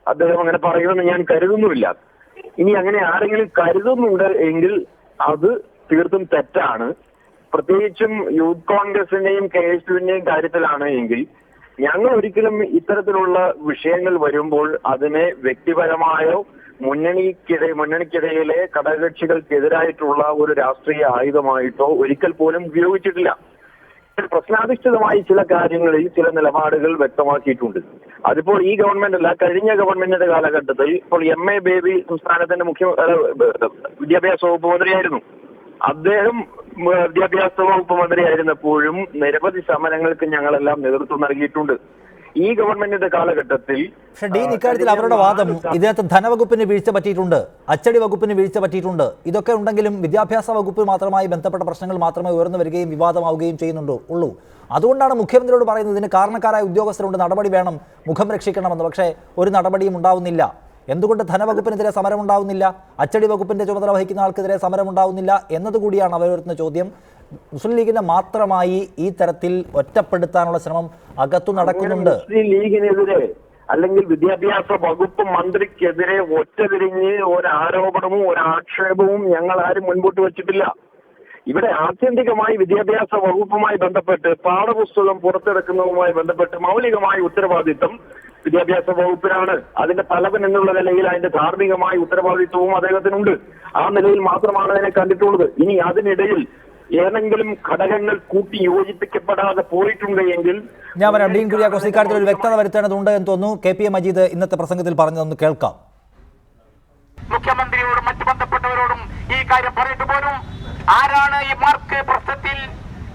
അദ്ദേഹം അങ്ങനെ പറയുമെന്ന് ഞാൻ കരുതുന്നുമില്ല. ഇനി അങ്ങനെ ആരെങ്കിലും കരുതുന്നുണ്ട് എങ്കിൽ അത് തീർത്തും തെറ്റാണ്. പ്രത്യേകിച്ചും യൂത്ത് കോൺഗ്രസിന്റെയും കെ എസ് യുവിന്റെയും കാര്യത്തിലാണ് എങ്കിൽ ഞങ്ങൾ ഒരിക്കലും ഇത്തരത്തിലുള്ള വിഷയങ്ങൾ വരുമ്പോൾ അതിനെ വ്യക്തിപരമായോ മുന്നണിക്കിടെ മുന്നണിക്കിടയിലെ ഘടകകക്ഷികൾക്കെതിരായിട്ടുള്ള ഒരു രാഷ്ട്രീയ ആയുധമായിട്ടോ ഒരിക്കൽ പോലും ഉപയോഗിച്ചിട്ടില്ല. പ്രശ്നാധിഷ്ഠിതമായി ചില കാര്യങ്ങളിൽ ചില നിലപാടുകൾ വ്യക്തമാക്കിയിട്ടുണ്ട്. അതിപ്പോൾ ഈ ഗവൺമെന്റ് അല്ല കഴിഞ്ഞ ഗവൺമെന്റിന്റെ കാലഘട്ടത്തിൽ ഇപ്പോൾ എം എ ബേബി സംസ്ഥാനത്തിന്റെ മുഖ്യ വിദ്യാഭ്യാസ വകുപ്പ് മന്ത്രിയായിരുന്നു. അദ്ദേഹം വിദ്യാഭ്യാസ വകുപ്പ് മന്ത്രിയായിരുന്നപ്പോഴും നിരവധി സമരങ്ങൾക്ക് ഞങ്ങളെല്ലാം നേതൃത്വം നൽകിയിട്ടുണ്ട്. ഈ ഗവൺമെന്റിന്റെ കാലഘട്ടത്തിൽ പക്ഷേ ഡീൻ ഇക്കാര്യത്തിൽ അവരുടെ വാദം ഇതിനകത്ത് ധനവകുപ്പിന് വീഴ്ച പറ്റിയിട്ടുണ്ട് അച്ചടി വകുപ്പിന് വീഴ്ച പറ്റിയിട്ടുണ്ട്. ഇതൊക്കെ ഉണ്ടെങ്കിലും വിദ്യാഭ്യാസ വകുപ്പ് മാത്രമായി ബന്ധപ്പെട്ട പ്രശ്നങ്ങൾ മാത്രമേ ഉയർന്നു വരികയും വിവാദമാവുകയും ചെയ്യുന്നുണ്ടോ? ഉള്ളൂ. അതുകൊണ്ടാണ് മുഖ്യമന്ത്രിയോട് പറയുന്നത് ഇതിന് കാരണക്കാരായ ഉദ്യോഗസ്ഥരുണ്ട് നടപടി വേണം മുഖം രക്ഷിക്കണമെന്ന്. പക്ഷേ ഒരു നടപടിയും ഉണ്ടാവുന്നില്ല. എന്തുകൊണ്ട് ധനവകുപ്പിനെതിരെ സമരം ഉണ്ടാവുന്നില്ല? അച്ചടി വകുപ്പിന്റെ ചുമതല വഹിക്കുന്ന ആൾക്കെതിരെ സമരം ഉണ്ടാവുന്നില്ല എന്നതുകൂടിയാണ് അവരുന്ന ചോദ്യം. മുസ്ലിം ലീഗിനെ മാത്രമായി ഈ തരത്തിൽ ഒറ്റപ്പെടുത്താനുള്ള ശ്രമം അകത്തു നടക്കുന്നുണ്ട്. മുസ്ലിം ലീഗിനെതിരെ അല്ലെങ്കിൽ വിദ്യാഭ്യാസ വകുപ്പ് മന്ത്രിക്കെതിരെ ഒറ്റതിരിഞ്ഞ് ഒരാരോപണവും ഒരാക്ഷേപവും ഞങ്ങൾ ആരും മുൻപോട്ട് വെച്ചിട്ടില്ല. ഇവിടെ ആത്യന്തികമായി വിദ്യാഭ്യാസ വകുപ്പുമായി ബന്ധപ്പെട്ട് പാഠപുസ്തകം പുറത്തിറക്കുന്നതുമായി ബന്ധപ്പെട്ട് മൗലികമായ ഉത്തരവാദിത്തം വിദ്യാഭ്യാസ വകുപ്പിനാണ്. അതിന്റെ തലവൻ എന്നുള്ള നിലയിൽ അതിന്റെ ധാർമ്മികമായ ഉത്തരവാദിത്വവും അദ്ദേഹത്തിനുണ്ട്. ആ നിലയിൽ മാത്രമാണ് അതിനെ കണ്ടിട്ടുള്ളത്. ഇനി അതിനിടയിൽ ഏതെങ്കിലും ഘടകങ്ങൾ കൂട്ടി യോജിപ്പിക്കപ്പെടാതെ പോയിട്ടുണ്ട് എങ്കിൽ ഞാൻ പറയാം ഡീൻ കുര്യാക്കോസ് ഇക്കാര്യത്തിൽ ഒരു വ്യക്തത വരുത്തേണ്ടതുണ്ട് എന്ന് തോന്നുന്നു. കെ പി എ മജീദ് ഇന്നത്തെ പ്രസംഗത്തിൽ പറഞ്ഞതൊന്ന് കേൾക്കാം. മുഖ്യമന്ത്രിയോടും മറ്റു ബന്ധപ്പെട്ടവരോടും ഈ കാര്യം പറഞ്ഞിട്ട് പോലും. ആരാണ് ഈ മാർക്ക് പ്രശ്നത്തിൽ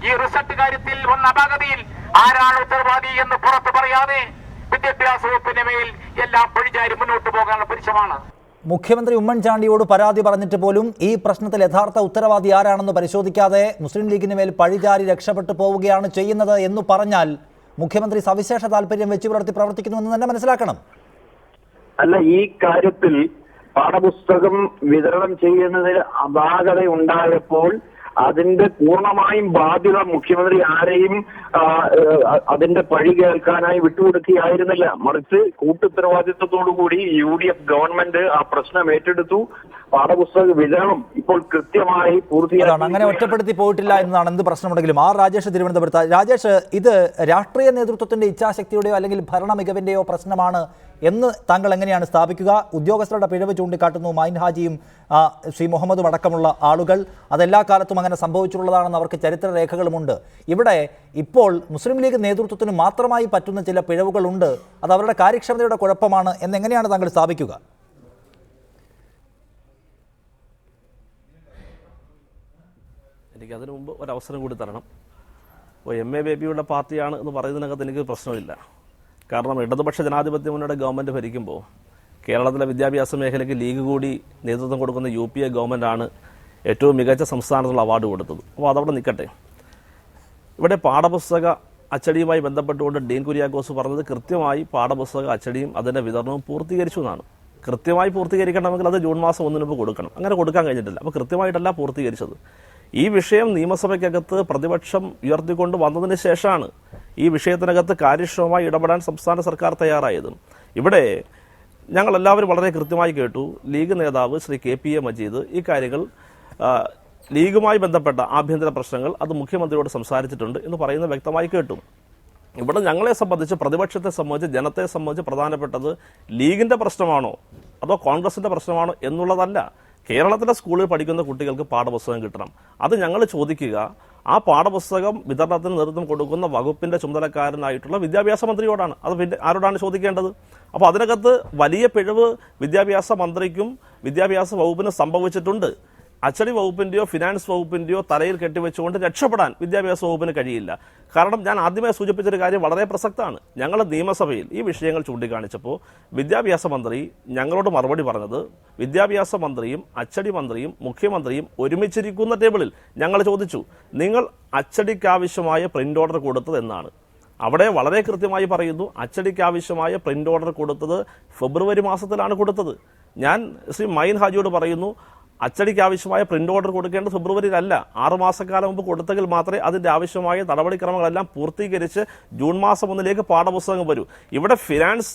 ഈ റിസൾട്ട് കാര്യത്തിൽ വന്ന അപാകതയിൽ? ആരാണ് ഉത്തരവാദി എന്ന് പുറത്തു പറയാതെ വിദ്യാഭ്യാസ വകുപ്പിന്റെ മേൽ എല്ലാം പഴിചാരി മുന്നോട്ട് പോകാനുള്ള പരിശ്രമമാണ്? മുഖ്യമന്ത്രി ഉമ്മൻചാണ്ടിയോട് പരാതി പറഞ്ഞിട്ട് പോലും ഈ പ്രശ്നത്തിൽ യഥാർത്ഥ ഉത്തരവാദി ആരാണെന്ന് പരിശോധിക്കാതെ മുസ്ലിം ലീഗിന് മേൽ പഴിചാരി രക്ഷപ്പെട്ടു പോവുകയാണ് ചെയ്യുന്നത് എന്ന് പറഞ്ഞാൽ മുഖ്യമന്ത്രി സവിശേഷ താല്പര്യം വെച്ച് പുലർത്തി പ്രവർത്തിക്കുന്നുവെന്ന് തന്നെ മനസ്സിലാക്കണം. അല്ല ഈ കാര്യത്തിൽ പാഠപുസ്തകം വിതരണം ചെയ്യുന്നതിൽ അപാകത ഉണ്ടായപ്പോൾ അതിന്റെ പൂർണമായും ബാധ്യത മുഖ്യമന്ത്രി ആരെയും അതിന്റെ പഴി കേൾക്കാനായി വിട്ടുകൊടുക്കുകയായിരുന്നില്ല. മറിച്ച് കൂട്ടുത്തരവാദിത്വത്തോടുകൂടി യു ഡി എഫ് ഗവൺമെന്റ് ആ പ്രശ്നം ഏറ്റെടുത്തു. പാഠപുസ്തക വിതരണം ഇപ്പോൾ കൃത്യമായി പൂർത്തിയാണ് അങ്ങനെ ഒറ്റപ്പെടുത്തി പോയിട്ടില്ല എന്നാണ് എന്ത് പ്രശ്നമുണ്ടെങ്കിലും. ആർ രാജേഷ് തിരുവനന്തപുരത്ത്. രാജേഷ് ഇത് രാഷ്ട്രീയ നേതൃത്വത്തിന്റെ ഇച്ഛാശക്തിയുടെയോ അല്ലെങ്കിൽ ഭരണ മികവിന്റെയോ പ്രശ്നമാണ് എന്ന് താങ്കൾ എങ്ങനെയാണ് സ്ഥാപിക്കുക? ഉദ്യോഗസ്ഥരുടെ പിഴവ് ചൂണ്ടിക്കാട്ടുന്നു. മൈൻ ഹാജിയും ശ്രീ മുഹമ്മദും അടക്കമുള്ള ആളുകൾ അതെല്ലാ കാലത്തും അങ്ങനെ സംഭവിച്ചിട്ടുള്ളതാണെന്ന് അവർക്ക് ചരിത്ര രേഖകളുമുണ്ട്. ഇവിടെ ഇപ്പോൾ മുസ്ലിം ലീഗ് നേതൃത്വത്തിന് മാത്രമായി പറ്റുന്ന ചില പിഴവുകളുണ്ട്. അത് അവരുടെ കാര്യക്ഷമതയുടെ കുഴപ്പമാണ് എന്നെങ്ങനെയാണ് താങ്കൾ സ്ഥാപിക്കുക? എനിക്ക് അതിനു മുമ്പ് ഒരു അവസരം കൂടി തരണം. അപ്പോൾ എം എ ബേബിയുടെ പാർട്ടിയാണ് എന്ന് പറയുന്നതിനകത്ത് എനിക്ക് പ്രശ്നമില്ല. കാരണം ഇടതുപക്ഷ ജനാധിപത്യ മുന്നോട്ട് ഗവൺമെന്റ് ഭരിക്കുമ്പോൾ കേരളത്തിലെ വിദ്യാഭ്യാസ മേഖലയ്ക്ക് ലീഗ് കൂടി നേതൃത്വം കൊടുക്കുന്ന യു പി എ ഗവൺമെന്റാണ് ഏറ്റവും മികച്ച സംസ്ഥാനത്തുള്ള അവാർഡ് കൊടുത്തത്. അപ്പോൾ അതവിടെ നിൽക്കട്ടെ. ഇവിടെ പാഠപുസ്തക അച്ചടിയുമായി ബന്ധപ്പെട്ടുകൊണ്ട് ഡീൻ കുര്യാക്കോസ് പറഞ്ഞത് കൃത്യമായി പാഠപുസ്തക അച്ചടിയും അതിന്റെ വിതരണവും പൂർത്തീകരിച്ചു എന്നാണ്. കൃത്യമായി പൂർത്തീകരിക്കണമെങ്കിൽ അത് ജൂൺ മാസം ഒന്നിന് കൊടുക്കണം. അങ്ങനെ കൊടുക്കാൻ കഴിഞ്ഞിട്ടില്ല. അപ്പോൾ കൃത്യമായിട്ടല്ല പൂർത്തീകരിച്ചത്. ഈ വിഷയം നിയമസഭയ്ക്കകത്ത് പ്രതിപക്ഷം ഉയർത്തിക്കൊണ്ട് വന്നതിന് ശേഷമാണ് ഈ വിഷയത്തിനകത്ത് കാര്യക്ഷമമായി ഇടപെടാൻ സംസ്ഥാന സർക്കാർ തയ്യാറായത്. ഇവിടെ ഞങ്ങൾ എല്ലാവരും വളരെ കൃത്യമായി കേട്ടു. ലീഗ് നേതാവ് Shri K P A Majeed ഈ കാര്യങ്ങൾ ലീഗുമായി ബന്ധപ്പെട്ട ആഭ്യന്തര പ്രശ്നങ്ങൾ അത് മുഖ്യമന്ത്രിയോട് സംസാരിച്ചിട്ടുണ്ട് എന്ന് പറയുന്നത് വ്യക്തമായി കേട്ടു. ഇവിടെ ഞങ്ങളെ സംബന്ധിച്ച് പ്രതിപക്ഷത്തെ സംബന്ധിച്ച് ജനത്തെ സംബന്ധിച്ച് പ്രധാനപ്പെട്ടത് ലീഗിന്റെ പ്രശ്നമാണോ അതോ കോൺഗ്രസിന്റെ പ്രശ്നമാണോ എന്നുള്ളതല്ല. കേരളത്തിലെ സ്കൂളിൽ പഠിക്കുന്ന കുട്ടികൾക്ക് പാഠപുസ്തകം കിട്ടണം. അത് ഞങ്ങൾ ചോദിക്കുക ആ പാഠപുസ്തകം വിതരണത്തിന് നേതൃത്വം കൊടുക്കുന്ന വകുപ്പിന്റെ ചുമതലക്കാരനായിട്ടുള്ള വിദ്യാഭ്യാസ മന്ത്രിയോടാണ്. അത് പിന്നെ ആരോടാണ് ചോദിക്കേണ്ടത്? അപ്പോൾ അതിനകത്ത് വലിയ പിഴവ് വിദ്യാഭ്യാസ മന്ത്രിക്കും വിദ്യാഭ്യാസ വകുപ്പിനും സംഭവിച്ചിട്ടുണ്ട്. അച്ചടി വകുപ്പിന്റെയോ ഫിനാൻസ് വകുപ്പിന്റെയോ തലയിൽ കെട്ടിവെച്ചുകൊണ്ട് രക്ഷപ്പെടാൻ വിദ്യാഭ്യാസ വകുപ്പിന് കഴിയില്ല. കാരണം ഞാൻ ആദ്യമേ സൂചിപ്പിച്ചൊരു കാര്യം വളരെ പ്രസക്തമാണ്. ഞങ്ങൾ നിയമസഭയിൽ ഈ വിഷയങ്ങൾ ചൂണ്ടിക്കാണിച്ചപ്പോൾ വിദ്യാഭ്യാസ മന്ത്രി ഞങ്ങളോട് മറുപടി പറഞ്ഞത് വിദ്യാഭ്യാസ മന്ത്രിയും അച്ചടി മന്ത്രിയും മുഖ്യമന്ത്രിയും ഒരുമിച്ചിരിക്കുന്ന ടേബിളിൽ ഞങ്ങൾ ചോദിച്ചു നിങ്ങൾ അച്ചടിക്കാവശ്യമായ പ്രിന്റ് ഓർഡർ കൊടുത്തത് എന്നാണ്. അവിടെ വളരെ കൃത്യമായി പറയുന്നു അച്ചടിക്ക് ആവശ്യമായ പ്രിന്റ് ഓർഡർ കൊടുത്തത് ഫെബ്രുവരി മാസത്തിലാണ് കൊടുത്തത്. ഞാൻ ശ്രീ മൈൻ ഹാജിയോട് പറയുന്നു അച്ചടിക്ക് ആവശ്യമായ പ്രിന്റ് ഓർഡർ കൊടുക്കേണ്ടത് ഫെബ്രുവരിയിലല്ല. ആറ് മാസക്കാലം മുമ്പ് കൊടുത്തെങ്കിൽ മാത്രമേ അതിന്റെ ആവശ്യമായ നടപടിക്രമങ്ങളെല്ലാം പൂർത്തീകരിച്ച് ജൂൺ മാസം ഒന്നിലേക്ക് പാഠപുസ്തകം വരൂ. ഇവിടെ ഫിനാൻസ്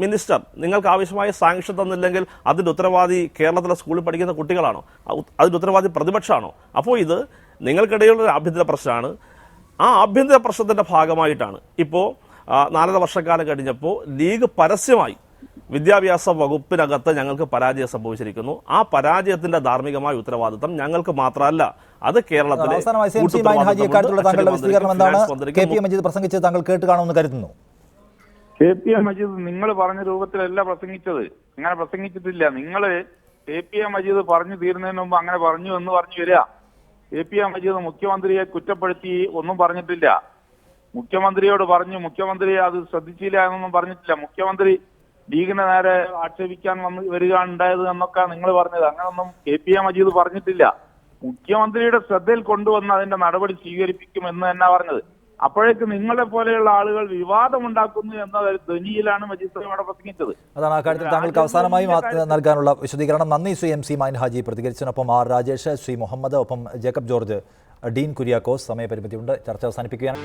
മിനിസ്റ്റർ നിങ്ങൾക്ക് ആവശ്യമായ സാങ്ഷൻ തന്നില്ലെങ്കിൽ അതിന്റെ ഉത്തരവാദി കേരളത്തിലെ സ്കൂളിൽ പഠിക്കുന്ന കുട്ടികളാണോ? അതിന്റെ ഉത്തരവാദി പ്രതിപക്ഷമാണോ അപ്പോൾ ഇത് നിങ്ങൾക്കിടയിലുള്ള ഒരു ആഭ്യന്തര പ്രശ്നമാണ്. ആ ആഭ്യന്തര പ്രശ്നത്തിന്റെ ഭാഗമായിട്ടാണ്. ഇപ്പോൾ നാലര വർഷക്കാലം കഴിഞ്ഞപ്പോൾ ലീഗ് പരസ്യമായി വിദ്യാഭ്യാസ വകുപ്പിനകത്ത് ഞങ്ങൾക്ക് പരാജയം സംഭവിച്ചിരിക്കുന്നു. ആ പരാജയത്തിന്റെ ധാർമ്മികമായ ഉത്തരവാദിത്തം ഞങ്ങൾക്ക് മാത്രമല്ല അത് കേരളത്തിലെ താങ്കൾ കേട്ട് കാണുമെന്ന് കരുതുന്നു. കെ പി എ മജീദ് നിങ്ങൾ പറഞ്ഞ രൂപത്തിലല്ല പ്രസംഗിച്ചത്. അങ്ങനെ പ്രസംഗിച്ചിട്ടില്ല. നിങ്ങൾ കെ പി എ മജീദ് പറഞ്ഞു തീരുന്നതിന് മുമ്പ് അങ്ങനെ പറഞ്ഞു എന്ന് പറഞ്ഞു വരിക. കെ പി എ മജീദ് മുഖ്യമന്ത്രിയെ കുറ്റപ്പെടുത്തി ഒന്നും പറഞ്ഞിട്ടില്ല. മുഖ്യമന്ത്രിയോട് പറഞ്ഞു മുഖ്യമന്ത്രി അത് ശ്രദ്ധിച്ചില്ല എന്നൊന്നും പറഞ്ഞിട്ടില്ല. മുഖ്യമന്ത്രി ലീഗിനെ നേരെ ആക്ഷേപിക്കാൻ വന്ന് വരികയാണുണ്ടായത് എന്നൊക്കെ നിങ്ങൾ പറഞ്ഞത്. അങ്ങനൊന്നും കെ പി എ മജീദ് പറഞ്ഞിട്ടില്ല. മുഖ്യമന്ത്രിയുടെ ശ്രദ്ധയിൽ കൊണ്ടുവന്ന് അതിന്റെ നടപടി സ്വീകരിപ്പിക്കും എന്ന് തന്നെ പറഞ്ഞത്. അപ്പോഴേക്ക് നിങ്ങളെ പോലെയുള്ള ആളുകൾ വിവാദമുണ്ടാക്കുന്നു എന്ന ധനിയിലാണ് ധ്വനിയിലാണ് മജീദ് സാഹിബ് അവിടെ പ്രസംഗിച്ചത്. അതാണ് ആ കാര്യത്തിൽ താങ്കൾക്ക് അവസാനമായി നൽകാനുള്ള വിശദീകരണം. നന്ദി ശ്രീ എം സി മൈൻ ഹാജി. പ്രതികരിച്ചതിനൊപ്പം ആർ രാജേഷ് ശ്രീ മുഹമ്മദ് ഒപ്പം ജേക്കബ് ജോർജ് ഡീൻ കുര്യാക്കോസ് സമയപരിമിതിയുണ്ട്. ചർച്ച അവസാനിപ്പിക്കുകയാണ്.